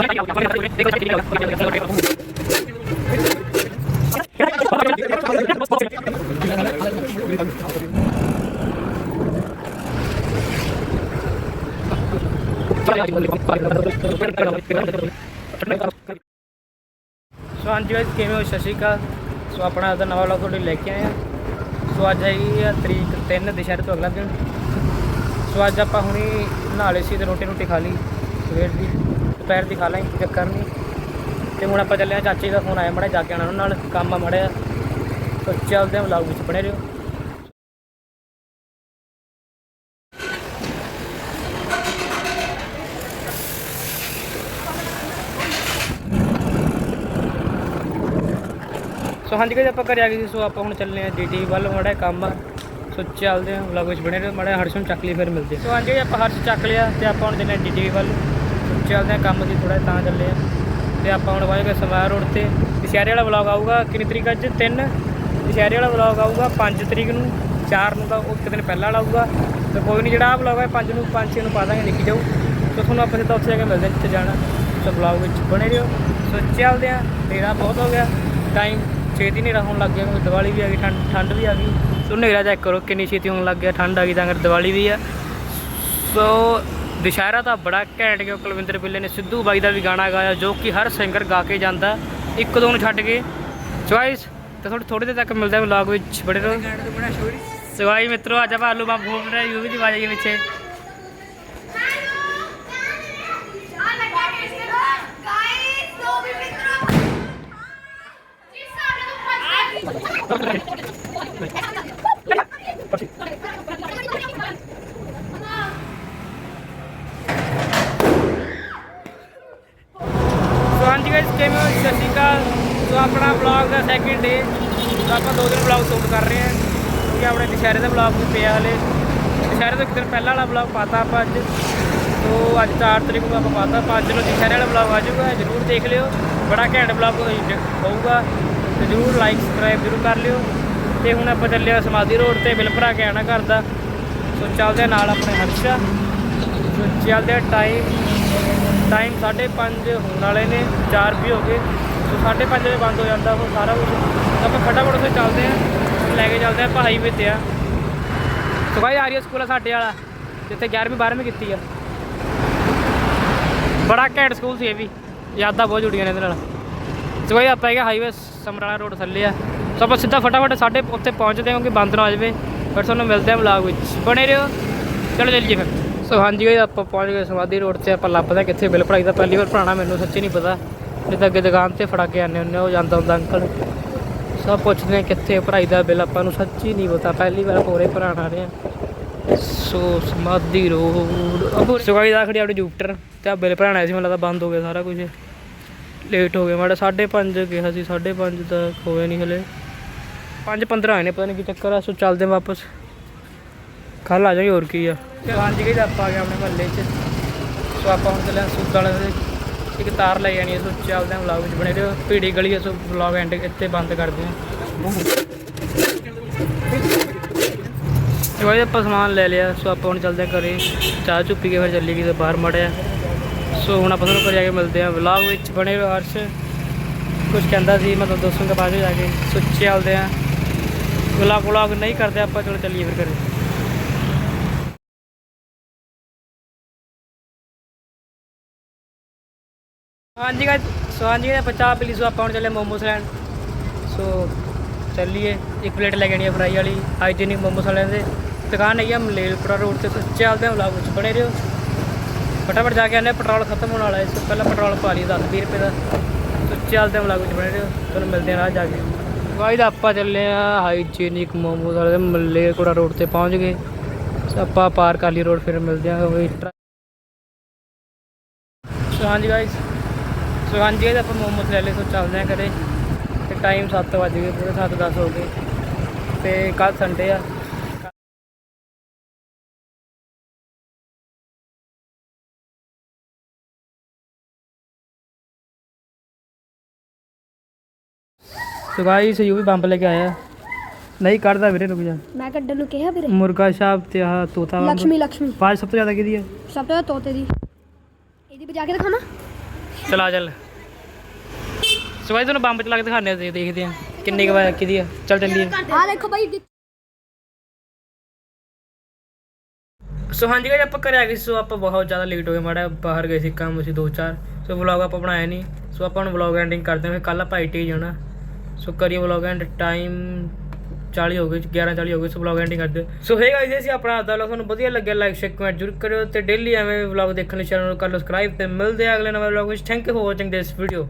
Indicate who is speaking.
Speaker 1: ਸੋ ਹਾਂਜੀ guys, ਕਿਵੇਂ ਹੋ? ਸਤਿ ਸ਼੍ਰੀ ਅਕਾਲ। ਸੋ ਆਪਣਾ ਅੱਜ ਨਵਾਂ ਵਲੌਗ ਤੁਹਾਡੇ ਲੈ ਕੇ ਆਏ ਆ ਸੋ ਅੱਜ ਹੈਗੀ ਆ ਤਰੀਕ 3 ਦੁਸ਼ਹਿਰੇ ਤੋਂ ਅਗਲਾ ਦਿਨ। ਸੋ ਅੱਜ ਆਪਾਂ ਹੁਣੀ ਨਹਾ ਲਏ ਸੀ ਤੇ ਰੋਟੀ ਰੋਟੀ ਖਾ ਲਈ ਸਵੇਰ ਦੀ। ਦੁਪਹਿਰ ਦੀ ਖਾ ਲਾਂਗੇ ਕੋਈ ਚੱਕਰ ਨਹੀਂ। ਤੇ ਹੁਣ ਆਪਾਂ ਚੱਲੇ ਆ ਚਾਚੇ ਦਾ ਫੋਨ ਆਇਆ ਮੜਾ ਜਾ ਕੇ ਆਣਾ ਉਹਨਾਂ ਨਾਲ ਕੰਮ ਆ ਮੜਿਆ ਸੋ ਚੱਲਦੇ ਆ ਵਲੌਗ ਵਿੱਚ ਬਣੇ ਰਹੋ। ਸੋ ਹਾਂਜੀ guys, ਆਪਾਂ ਘਰੇ ਆ ਗਏ ਸੀ ਸੋ ਆਪਾਂ ਹੁਣ ਚੱਲੇ ਆ ਡੀਟੀ ਵੱਲ ਮਾੜਾ ਕੰਮ ਆ। ਸੋ ਚੱਲਦੇ ਆ ਵਲੌਗ ਵਿੱਚ ਬਣੇ ਰਹੋ ਮਾੜਾ ਜਿਹਾ ਹਰਸ਼ ਨੂੰ ਚੱਕ ਲਈ ਫਿਰ ਮਿਲਦੇ ਸੋ ਹਾਂਜੀ ਆਪਾਂ ਹਰਸ਼ ਚੱਕ ਲਿਆ ਤੇ ਆਪਾਂ ਹੁਣ ਚੱਲੇ ਆ ਡੀਟੀ ਵੱਲ। ਚੱਲਦੇ ਆ ਕੰਮ ਸੀ ਥੋੜਾ ਤਾਂ ਚੱਲੇ ਆ ਤੇ ਆਪਾਂ ਹੁਣ ਵਾਜੇ ਸਮਾਰ ਰੋਡ ਤੇ ਦੁਸ਼ਹਿਰੇ ਵਾਲਾ ਵਲੌਗ ਆਊਗਾ, ਕਿੰਨੀ ਤਰੀਕ ਅੱਜ? 3 ਦੁਸ਼ਹਿਰੇ ਵਾਲਾ ਵਲੌਗ ਆਊਗਾ 5 ਤਰੀਕ ਨੂੰ 4 ਨੂੰ ਤਾਂ ਉਹ ਇੱਕ ਦਿਨ ਪਹਿਲਾਂ ਵਾਲਾ ਆਊਗਾ। ਤੇ ਕੋਈ ਨਹੀਂ, ਜਿਹੜਾ ਆ ਵਲੌਗ ਹੈ 5 ਨੂੰ 5 6 ਨੂੰ ਪਾ ਦਾਂਗੇ ਲਿਖੀ ਜਾਊ ਸੋ ਤੁਹਾਨੂੰ ਆਪਾਂ ਸਿੱਧਾ ਉੱਥੇ ਜਾ ਕੇ ਮਿਲਦੇ ਹਾਂ, ਜਿੱਥੇ ਜਾਣਾ। ਸੋ ਵਲੌਗ ਵਿੱਚ ਬਣੇ ਰਹੋ। ਸੋ ਚੱਲਦੇ ਆ ਹਨੇਰਾ ਬਹੁਤ ਹੋ ਗਿਆ। ਟਾਈਮ ਛੇਤੀ ਹਨੇਰਾ ਹੋਣ ਲੱਗ ਗਿਆ, ਕਿਉਂਕਿ ਦੀਵਾਲੀ ਵੀ ਆ ਗਈ, ਠੰਡ ਠੰਡ ਵੀ ਆ ਗਈ। ਸੋ ਹਨੇਰਾ ਚੈੱਕ ਕਰੋ, ਕਿੰਨੀ ਛੇਤੀ ਹੋਣ ਲੱਗ ਗਿਆ, ਠੰਡ ਆ ਗਈ ਤਾਂ ਕਰ ਦੀਵਾਲੀ ਵੀ ਆ। ਸੋ ਦੁਸ਼ਹਿਰਾ ਤਾਂ ਬੜਾ ਘੈਂਟ ਗਿਆ ਕੁਲਵਿੰਦਰ ਬਿੱਲੇ ਨੇ ਸਿੱਧੂ ਬਾਈ ਦਾ ਵੀ ਗਾਣਾ ਗਾਇਆ ਜੋ ਕਿ ਹਰ ਸਿੰਗਰ ਗਾ ਕੇ ਜਾਂਦਾ। ਇੱਕ ਦੋ ਨੂੰ ਛੱਡ ਕੇ। ਚੁਆਇਸ ਤੇ ਥੋੜੀ ਥੋੜੀ ਤੱਕ ਮਿਲਦਾ ਵਲੌਗ ਵਿੱਚ। ਬੜੇ ਰਹੋ ਸਵਾਈ ਮਿੱਤਰੋ ਅੱਜ ਆਪਾਂ ਆਲੂ ਬੰਬ ਫੋੜ ਰਹੇ ਯੂ ਵੀ ਦੀ ਆਈ ਪਿੱਛੇ। ਹਾਂਜੀ ਸਤਿ ਸ਼੍ਰੀ ਅਕਾਲ। ਸੋ ਆਪਣਾ ਵਲੌਗ ਦਾ ਸੈਕਿੰਡ ਡੇ ਸੋ ਆਪਾਂ ਦੋ ਦਿਨ ਵਲੌਗ ਸ਼ੂਟ ਕਰ ਰਹੇ ਹਾਂ। ਕਿਉਂਕਿ ਆਪਣੇ ਦੁਸ਼ਹਿਰੇ ਦਾ ਵਲੌਗ ਵੀ ਪਿਆ ਹਲੇ। ਦੁਸ਼ਹਿਰੇ ਤੋਂ ਇੱਕ ਦਿਨ ਪਹਿਲਾਂ ਵਾਲਾ ਵਲੌਗ ਪਾਤਾ ਆਪਾਂ ਅੱਜ। ਸੋ ਅੱਜ 4 ਤਰੀਕ ਨੂੰ ਆਪਾਂ ਪਾਤਾ। 5 ਨੂੰ ਦੁਸ਼ਹਿਰੇ ਵਾਲਾ ਵਲੌਗ ਆ ਜਾਊਗਾ। ਜਰੂਰ ਦੇਖ ਲਿਓ। ਬੜਾ ਘੈਂਟ ਵਲੌਗ ਹੋਊਗਾ। ਤੇ ਜਰੂਰ ਲਾਈਕ ਸਬਸਕ੍ਰਾਈਬ ਜਰੂਰ ਕਰ ਲਿਓ। ਤੇ ਹੁਣ ਆਪਾਂ ਚੱਲੇ ਆ ਸਮਾਧੀ ਰੋਡ ਤੇ ਬਿਲ ਭਰਾ ਕੇ ਆਣਾ ਘਰ ਦਾ। ਸੋ ਚੱਲਦੇ ਨਾਲ ਆਪਣੇ ਹਰਸ਼ਾ। ਸੋ ਚੱਲਦੇ ਟਾਈਮ ਟਾਈਮ 5:30 ਹੋਣ ਵਾਲੇ ਨੇ 4 ਵੀ ਹੋ ਗਏ। ਸੋ 5:30 ਵਜੇ ਬੰਦ ਹੋ ਜਾਂਦਾ ਉਹ ਸਾਰਾ ਕੁਝ ਆਪਾਂ ਫਟਾਫਟ ਉੱਥੇ ਚੱਲਦੇ ਆ ਲੈ ਕੇ ਚੱਲਦੇ ਆ ਆਪਾਂ ਹਾਈਵੇ ਤੇ ਆ। ਸੋ ਭਾਈ ਆਰੀਆ ਸਕੂਲ ਆ ਸਾਡੇ ਵਾਲਾ, ਜਿੱਥੇ 11ਵੀਂ 12ਵੀਂ ਕੀਤੀ ਆ। ਬੜਾ ਘੈਂਟ ਸਕੂਲ ਸੀ ਇਹ ਵੀ, ਯਾਦਾਂ ਬਹੁਤ ਜੁੜੀਆਂ ਨੇ ਇਹਦੇ ਨਾਲ। ਸੋ ਭਾਈ ਆਪਾਂ ਹੈਗਾ ਹਾਈਵੇ ਸਮਰਾਲਾ ਰੋਡ ਥੱਲੇ ਆ। ਸੋ ਆਪਾਂ ਸਿੱਧਾ ਫਟਾਫਟ ਸਾਡੇ ਉੱਥੇ ਪਹੁੰਚਦੇ ਹਾਂ, ਕਿਉਂਕਿ ਬੰਦ ਨਾ ਹੋ ਜਾਵੇ। ਫਿਰ ਤੁਹਾਨੂੰ ਮਿਲਦੇ ਆ ਵਲੌਗ ਵਿੱਚ। ਬਣੇ ਰਹੋ। ਚਲੋ, ਚੱਲੀਏ ਫਿਰ। ਸੋ ਹਾਂਜੀ ਗਏ ਆਪਾਂ ਪਹੁੰਚ ਗਏ ਸਮਾਧੀ ਰੋਡ ਤੇ, ਆਪਾਂ ਲੱਭਦੇ ਕਿੱਥੇ, ਬਿੱਲ ਭਰਾਈ ਦਾ, ਪਹਿਲੀ ਵਾਰ ਭਰਾਣਾ ਮੈਨੂੰ, ਸੱਚੀ ਨਹੀਂ ਪਤਾ। ਨਹੀਂ ਤਾਂ ਅੱਗੇ ਦੁਕਾਨ ਤੇ ਫੜਾ ਕੇ ਆਨੇ ਹੁੰਦੇ ਉਹ ਜਾਂਦਾ ਹੁੰਦਾ ਅੰਕਲ। ਸਭ ਪੁੱਛਦੇ ਆ ਕਿੱਥੇ ਭਰਾਈ ਦਾ ਬਿੱਲ, ਆਪਾਂ ਨੂੰ ਸੱਚੀ ਨਹੀਂ ਪਤਾ, ਪਹਿਲੀ ਵਾਰ ਹੋਰੇ ਭਰਾਣਾ ਰਹੇ। ਆ ਸੋ ਸਮਾਧੀ ਰੋਡ, ਅਬੋ ਸਗਾਈ ਦਾ ਖੜੀ ਆਪਣੀ ਜੁਪਟਰ, ਤੇ ਆ ਬਿੱਲ ਭਰਾਣਾ ਸੀ, ਮੈਨੂੰ ਲੱਗਦਾ ਬੰਦ ਹੋ ਗਿਆ ਸਾਰਾ ਕੁਝ ਲੇਟ ਹੋ ਗਿਆ, ਮਾੜਾ 5:30 ਕਿਹਾ ਸੀ 5:30 ਤਾਂ ਹੋਏ ਨਹੀਂ ਹਲੇ। 5:15 ਆਏ ਨੇ, ਪਤਾ ਨਹੀਂ ਕੀ ਚੱਕਰ ਆ, ਸੋ ਚੱਲਦੇ ਹਾਂ ਵਾਪਸ। ਕੱਲ ਆ ਜਾਗੇ ਹੋਰ ਕੀ ਆ। ਹਾਂਜੀ ਗਈ ਆਪਾਂ ਆ ਗਏ ਆਪਣੇ ਮਹੱਲੇ 'ਚ। ਸੋ ਆਪਾਂ ਹੁਣ ਚੱਲੇ ਹਾਂ ਸੂਤ ਵਾਲੇ ਦੇ। ਇੱਕ ਤਾਰ ਲੈ ਜਾਣੀ ਹੈ ਸੋ ਚੱਲਦੇ ਹਾਂ ਵਲੌਗ ਵਿੱਚ ਬਣੇ ਰਹੋ। ਭੀੜੀ ਗਲੀ ਸੋ ਵਲੌਗ ਐਂਡ ਇੱਥੇ ਬੰਦ ਕਰਦੇ ਹਾਂ। ਤੇ ਆਪਾਂ ਸਮਾਨ ਲੈ ਲਿਆ। ਸੋ ਆਪਾਂ ਹੁਣ ਚੱਲਦੇ ਹਾਂ ਘਰੇ। ਚਾਹ ਚੁੱਪੀ ਕੇ ਫਿਰ ਚੱਲੀ ਗਈ ਬਾਹਰ ਮੜਿਆ ਸੋ ਹੁਣ ਆਪਾਂ ਤੁਹਾਨੂੰ ਘਰ ਜਾ ਕੇ ਮਿਲਦੇ ਹਾਂ। ਵਲੌਗ ਵਿੱਚ ਬਣੇ ਰਹੋ ਹਰਸ਼। ਕੁਝ ਕਹਿੰਦਾ ਸੀ, ਮੈਂ ਤੁਹਾਨੂੰ ਦੱਸੂਗਾ ਬਾਅਦ ਵਿੱਚ ਜਾ ਕੇ। ਸੋ ਚੱਲਦੇ ਹਾਂ। ਵਲੌਗ ਵਲੌਗ ਨਹੀਂ ਕਰਦੇ ਆਪਾਂ, ਚਲੋ ਚੱਲੀਏ ਫਿਰ ਘਰੇ। ਹਾਂਜੀ ਗਾਇਸ ਸੋ ਹਾਂਜੀ ਇਹ ਬੱਚਾ ਪਲੀ ਸੋ ਆਪਾਂ ਹੁਣ ਚੱਲੇ ਮੋਮੋਸ ਲੈਣ। ਸੋ ਚੱਲੀਏ, ਇੱਕ ਪਲੇਟ ਲੈ ਕੇ ਆਣੀ ਹੈ ਫਰਾਈ ਵਾਲੀ ਹਾਈਜੀਨਿਕ ਮੋਮੋਸ ਵਾਲਿਆਂ ਦੇ। ਦੁਕਾਨ ਹੈਗੀ ਆ ਮਲੇਲਪੁਰਾ ਰੋਡ ਤੇ, ਸੋ ਚੱਲਦੇ ਹਾਂ ਵਲੌਗ ਵਿੱਚ, ਬਣੇ ਰਹੋ। ਫਟਾਫਟ ਜਾ ਕੇ ਆਨੇ ਪੈਟਰੋਲ ਖਤਮ ਹੋਣ ਵਾਲਾ ਹੈ ਇਸ ਤੋਂ ਪਹਿਲਾਂ ਪੈਟਰੋਲ ਪਾ ਲਈ 10 20 ਰੁਪਏ ਦਾ। ਸੋ ਚੱਲਦੇ ਹਾਂ ਵਲੌਗ ਵਿੱਚ, ਬਣੇ ਰਹੋ। ਤੁਹਾਨੂੰ ਮਿਲਦੇ ਹਾਂ ਰਾਹ ਜਾ ਕੇ। ਗਾਇਸ ਆਪਾਂ ਚੱਲੇ ਆ ਹਾਈਜੀਨਿਕ ਮੋਮੋਸ ਵਾਲੇ ਦੇ ਮਲੇਲਪੁਰਾ ਰੋਡ ਤੇ ਪਹੁੰਚ ਗਏ। ਸੋ ਆਪਾਂ ਪਾਰ ਕਰ ਲਈ ਰੋਡ ਫਿਰ ਮਿਲਦੇ ਹਾਂ, ਉਹ ਸੋ ਹਾਂਜੀ ਗਾਇਸ ਸੋ ਹਾਂਜੀ ਇਹ ਆਪਾਂ ਮੋਮੋਸ ਲੈ ਲਏ ਸੋ ਚੱਲਦੇ ਆ ਘਰੇ। ਤੇ ਟਾਈਮ 7 ਵਜ ਗਏ ਪੂਰੇ 7:10 ਹੋ ਗਏ। ਤੇ ਕੱਲ ਸੰਡੇ ਆ। So guys you we bomb ਲੈ ਕੇ ਆਇਆ ਨਹੀਂ ਕੱਢਦਾ ਵੀਰੇ ਰੁਕ ਜਾ।
Speaker 2: ਮੈਂ ਕੱਢਣ ਨੂੰ ਕਿਹਾ ਵੀਰੇ।
Speaker 1: ਮੁਰਗਾ ਸਾਹਿਬ ਤੇ ਆਹ ਤੋਤਾ ਵਾਂਗ।
Speaker 2: ਲక్ష్ਮੀ ਲక్ష్ਮੀ
Speaker 1: ਸਭ ਤੋਂ ਜ਼ਿਆਦਾ ਕਿਹਦੀ ਹੈ
Speaker 2: ਸਭ ਤੋਂ ਤੋਤੇ ਦੀ। ਇਹਦੀ ਬਜਾ ਕੇ ਦਿਖਾਣਾ
Speaker 1: ਚਲਾ ਚੱਲ। ਸੋ ਤੁਹਾਨੂੰ ਬੰਬ ਚਲਾ ਕੇ ਦਿਖਾਣੇ ਆ ਦੇਖਦੇ ਆ ਕਿੰਨੀ ਕੁ ਵਾਰ ਕਿਹਦੀ ਆ ਚੱਲ ਚੱਲੀਏ।
Speaker 2: ਆ ਦੇਖੋ ਬਾਈ
Speaker 1: ਸੋ ਹਾਂਜੀ guys, ਆਪਾਂ ਘਰੇ ਆ ਗਏ ਸੀ, ਆਪਾਂ ਬਹੁਤ ਜ਼ਿਆਦਾ ਲੇਟ ਹੋ ਗਏ ਮਾੜਾ ਬਾਹਰ ਗਏ ਸੀ ਕੰਮ ਸੀ ਦੋ ਚਾਰ ਸੋ ਵਲੌਗ ਆਪਾਂ ਬਣਾਇਆ ਨਹੀਂ ਸੋ ਆਪਾਂ ਹੁਣ ਵਲੌਗ ਐਂਡਿੰਗ ਕਰਦੇ ਹਾਂ ਫਿਰ ਕੱਲ ਆਪਾਂ ਆਈਟੀ ਜਾਣਾ। ਸੋ ਕਰੀਏ ਵਲੌਗ ਐਂਡ ਟਾਈਮ 40 ਹੋ ਗਏ 11 40 ਹੋ ਗਏ ਸੋ ਵਲੌਗ ਐਂਡਿੰਗ ਕਰਦੇ ਸੋ ਹੇ ਗਾਇਸ ਅਸੀਂ ਆਪਣਾ ਦਾ ਤੁਹਾਨੂੰ ਵਧੀਆ ਲੱਗਿਆ ਲਾਈਕ ਸ਼ੇਅਰ ਕਮੈਂਟ ਜ਼ਰੂਰ ਕਰਿਓ ਤੇ ਡੇਲੀ ਐਵੇਂ ਵਲੌਗ ਦੇਖਣ ਲਈ ਚੈਨਲ ਨੂੰ ਕਰ ਲਓ ਸਬਸਕ੍ਰਾਈਬ ਤੇ ਮਿਲਦੇ ਆ ਅਗਲੇ ਨਵੇਂ ਵਲੌਗ ਵਿੱਚ। Thank you for watching this video